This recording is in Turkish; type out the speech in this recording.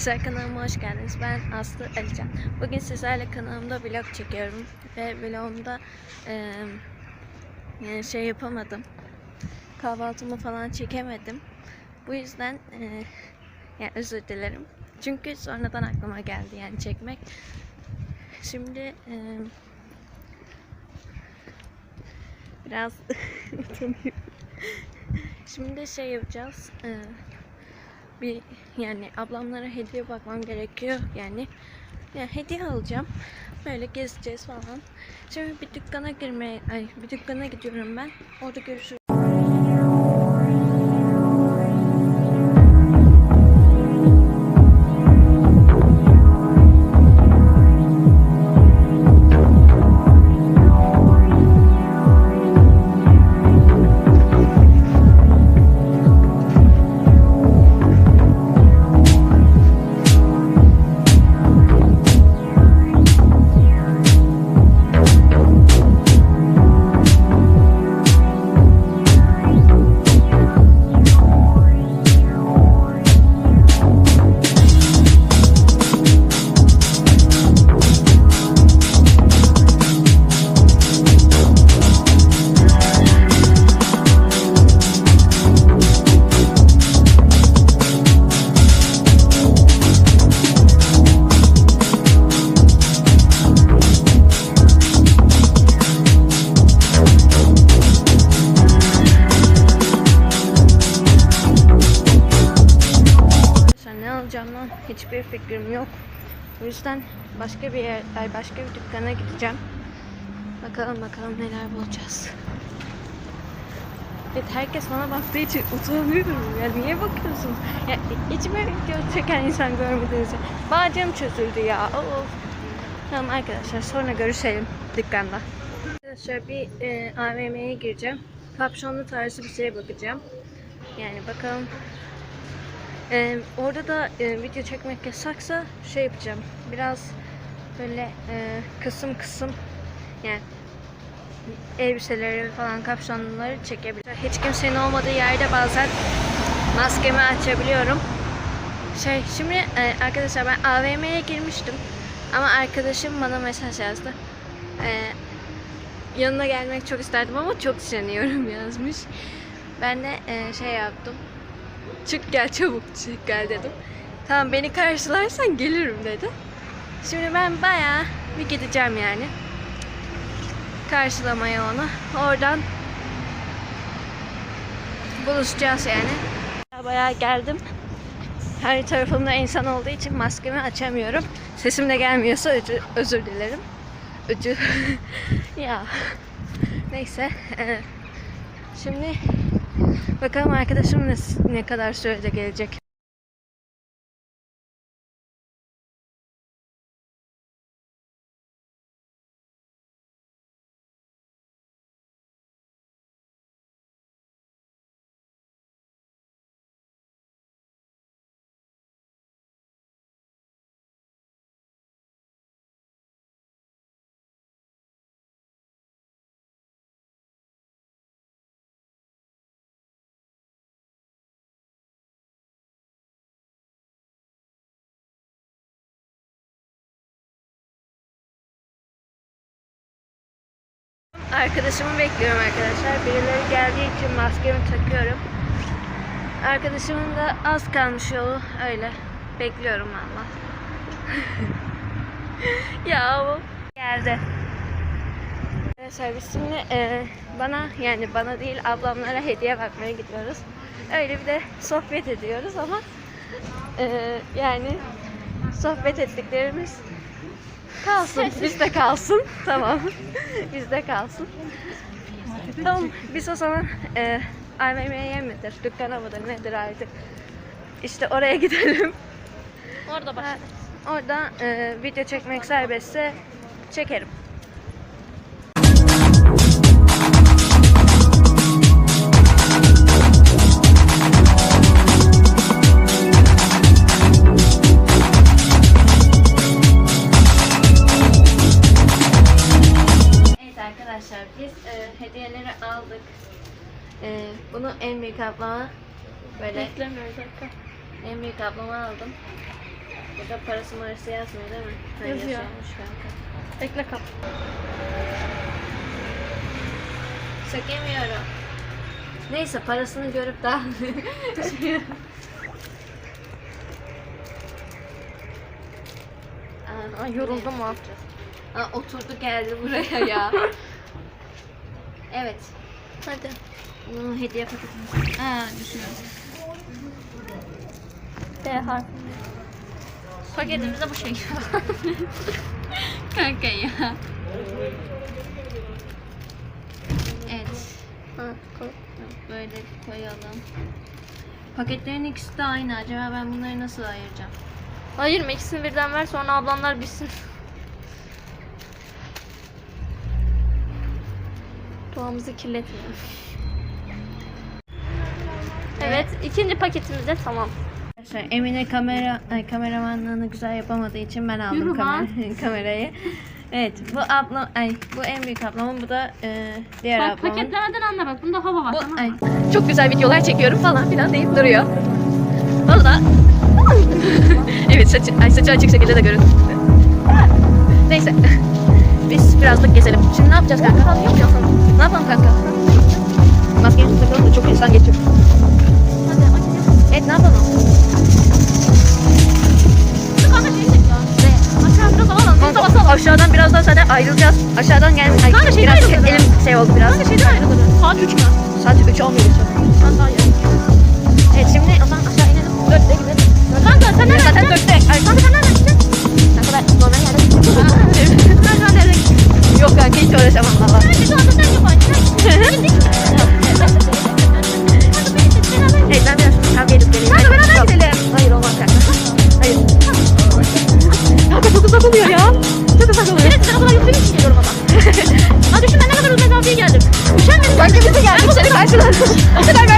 Arkadaşlar kanalıma hoş geldiniz. Ben Aslı Alican. Bugün sizlerle kanalımda vlog çekiyorum. Ve vlogumda eee, yani şey yapamadım. Kahvaltımı falan çekemedim. Bu yüzden eee, yani özür dilerim. Çünkü sonradan aklıma geldi yani çekmek. Şimdi eee, biraz utanıyorum. Şimdi şey yapacağız. Eee bir yani ablamlara hediye bakmam gerekiyor yani. Yani hediye alacağım. Böyle gezeceğiz falan. Şimdi bir dükkana girmeye, ay bir dükkana gidiyorum ben. Orada görüşürüz. Hiçbir fikrim yok. O yüzden başka bir yer, başka bir dükkana gideceğim. Bakalım bakalım neler bulacağız. Evet herkes bana baktığı için utanıyorum. Ya niye bakıyorsun? Ya hiç mi video çeken insan görmediniz? Bağcım çözüldü ya. Of. Tamam arkadaşlar sonra görüşelim dükkanda. Arkadaşlar bir e, AVM'ye gireceğim. Kapşonlu tarzı bir şeye bakacağım. Yani bakalım ee, orada da e, video çekmek yasaksa şey yapacağım. Biraz böyle e, kısım kısım yani elbiseleri falan kapşonları çekebilirim. Hiç kimsenin olmadığı yerde bazen maskemi açabiliyorum. Şey şimdi e, arkadaşlar ben AVM'ye girmiştim. Ama arkadaşım bana mesaj yazdı. E, yanına gelmek çok isterdim ama çok üşeniyorum yazmış. Ben de e, şey yaptım. Çık gel çabuk çık gel dedim. Tamam beni karşılarsan gelirim dedi. Şimdi ben bayağı bir gideceğim yani. Karşılamaya onu. Oradan buluşacağız yani. Bayağı geldim. Her tarafımda insan olduğu için maskemi açamıyorum. Sesim de gelmiyorsa özür, özür dilerim. Öcü. ya. Neyse. eee, Şimdi Bakalım arkadaşım ne, ne kadar sürede gelecek. Arkadaşımı bekliyorum arkadaşlar. Birileri geldiği için maskemi takıyorum. Arkadaşımın da az kalmış yolu öyle. Bekliyorum valla. ya bu geldi. Arkadaşlar biz şimdi e, bana yani bana değil ablamlara hediye bakmaya gidiyoruz. Öyle bir de sohbet ediyoruz ama e, yani sohbet ettiklerimiz Kalsın, bizde kalsın. Tamam. bizde kalsın. Tamam, biz o zaman e, AVM'ye midir, dükkana mıdır, nedir artık? İşte oraya gidelim. Orada. Ha, Orada e, video çekmek serbestse çekerim. Aldık. E, bunu en büyük ablama böyle Beklemiyoruz dakika. en büyük ablama aldım. Burada parası marası yazmıyor değil mi? Ha, Yazıyor. yazıyormuş kanka. Bekle kap. Çekemiyorum. Neyse parasını görüp daha şey- Aa, Ay yoruldum ha. Aa, oturdu geldi buraya ya. evet. Hadi. Bunu hediye paketimiz. Aa düşüyor. B harfi. Paketimiz de bu şey. Kanka ya. Evet. ha, koy. Böyle koyalım. Paketlerin ikisi de aynı. Acaba ben bunları nasıl ayıracağım? Hayır mı? İkisini birden ver sonra ablamlar bilsin. Doğamızı kirletmeyelim. Evet, ikinci paketimiz de tamam. Arkadaşlar Emine kamera ay, kameramanlığını güzel yapamadığı için ben aldım Yürü lan. kamer- kamerayı. Evet bu ablam ay bu en büyük ablamın bu da e, diğer Bak ablamın. paketlemeden anla bak. Bunda hava var Bu, tamam ay, mı? çok güzel videolar çekiyorum falan filan deyip duruyor. Da evet saçı, ay, saçı açık şekilde de görün. Neyse. Biz birazcık gezelim. Şimdi ne yapacağız kanka? Yok yok. Ne yapalım kanka? Maskeyi takalım da çok insan geçiyor. Hadi açacağım. Evet ne yapalım? Kanka şeyi çek ya. Aşağı biraz alalım. Biz de basalım. aşağıdan biraz daha zaten ayrılacağız. Aşağıdan gel. Ay, Kanka, şeyden biraz ayrılacağız elim şey oldu biraz. Kanka şeyden ayrılırız. Saat 3 mü? Saat 3 olmuyor. Ben daha iyi. Evet şimdi o zaman aşağı inelim. 4'te gidelim. Kanka sen nereden zaten gideceksin? 4'te. Ay, Kanka sen nereden gideceksin? kanka ben normal yerde? Yok kanka hiç uğraşamam valla. 了，我在。